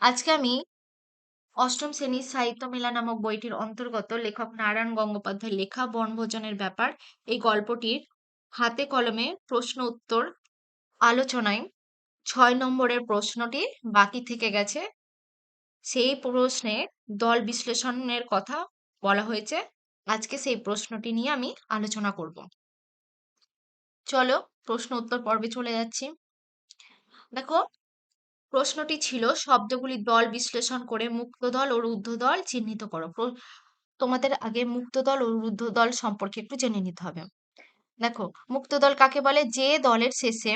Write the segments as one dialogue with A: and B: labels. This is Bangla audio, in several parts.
A: আজকে আমি অষ্টম শ্রেণির সাহিত্য মেলা নামক বইটির অন্তর্গত লেখক নারায়ণ গঙ্গোপাধ্যায়ের লেখা বনভোজনের ব্যাপার, এই গল্পটির হাতে কলমে প্রশ্ন উত্তর আলোচনায় ছয় নম্বরের প্রশ্নটি বাকি থেকে গেছে। সেই প্রশ্নে দল বিশ্লেষণের কথা বলা হয়েছে। আজকে সেই প্রশ্নটি নিয়ে আমি আলোচনা করব। চলো প্রশ্ন উত্তর পর্বে চলে যাচ্ছি। দেখো প্রশ্নটি ছিল, শব্দগুলি দল বিশ্লেষণ করে মুক্ত দল ও রুদ্ধ দল চিহ্নিত করো। তোমাদের আগে মুক্ত দল ও রুদ্ধ দল সম্পর্কে একটু জেনে নিতে হবে। দেখো মুক্ত দল কাকে বলে? যে দলের শেষে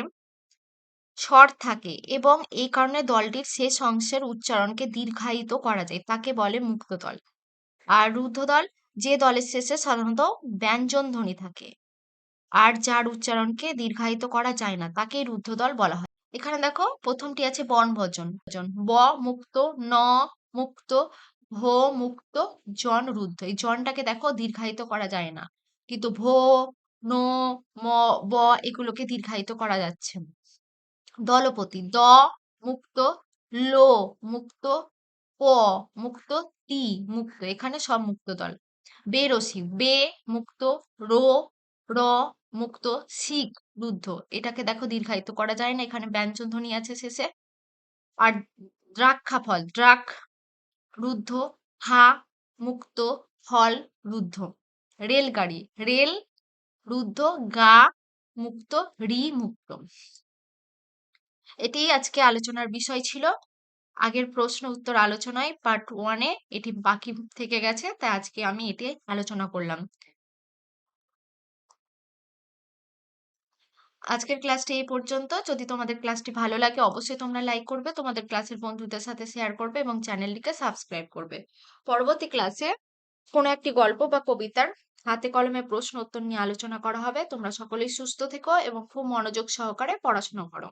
A: স্বর থাকে এবং এই কারণে দলটির শেষ অংশের উচ্চারণকে দীর্ঘায়িত করা যায়, তাকে বলে মুক্ত দল আর রুদ্ধ দল যে দলের শেষে সাধারণত ব্যঞ্জন ধ্বনি থাকে, আর যার উচ্চারণকে দীর্ঘায়িত করা যায় না, তাকেই রুদ্ধ দল বলা হয়। এখানে দেখো প্রথমটি আছে বনভোজন। ব মুক্ত, ন মুক্ত, ভো মুক্ত, জন রুদ্ধ। এই জনটাকে দেখো দীর্ঘায়িত করা যায় না। কিন্তু ভো, ন, ম, ব এগুলোকে দীর্ঘায়িত করা যাচ্ছে। দলপতি। দ মুক্ত, লো মুক্ত, প মুক্ত, তি মুক্ত। এখানে সব মুক্ত দল। বেরসি। বে মুক্ত, রো, র মুক্ত, শিখ রুদ্ধ এটাকে দেখো দীর্ঘায়িত করা যায় না। এখানে ব্যঞ্জন ধ্বনি আছে শেষে। আর দ্রাক্ষা ফল দ্রাক রুদ্ধ, হা, মুক্ত, ফল, রুদ্ধ। রেলগাড়ি, রেল, রুদ্ধ, গা, মুক্ত, রি, মুক্ত। এটি আজকে আলোচনার বিষয় ছিল। আগের প্রশ্ন, উত্তর আলোচনায় পার্ট ওয়ানে এটি বাকি থেকে গেছে, তাই আজকে আমি এটি আলোচনা করলাম। আজকের ক্লাসটি এই পর্যন্ত। যদি তোমাদের ক্লাসটি ভালো লাগে, অবশ্যই তোমরা লাইক করবে, তোমাদের ক্লাসের বন্ধুদের সাথে শেয়ার করবে এবং চ্যানেলটিকে সাবস্ক্রাইব করবে। পরবর্তী ক্লাসে কোনো একটি গল্প বা কবিতার হাতে কলমে প্রশ্ন উত্তর নিয়ে আলোচনা করা হবে। তোমরা সকলেই সুস্থ থেকো এবং খুব মনোযোগ সহকারে পড়াশোনা করো।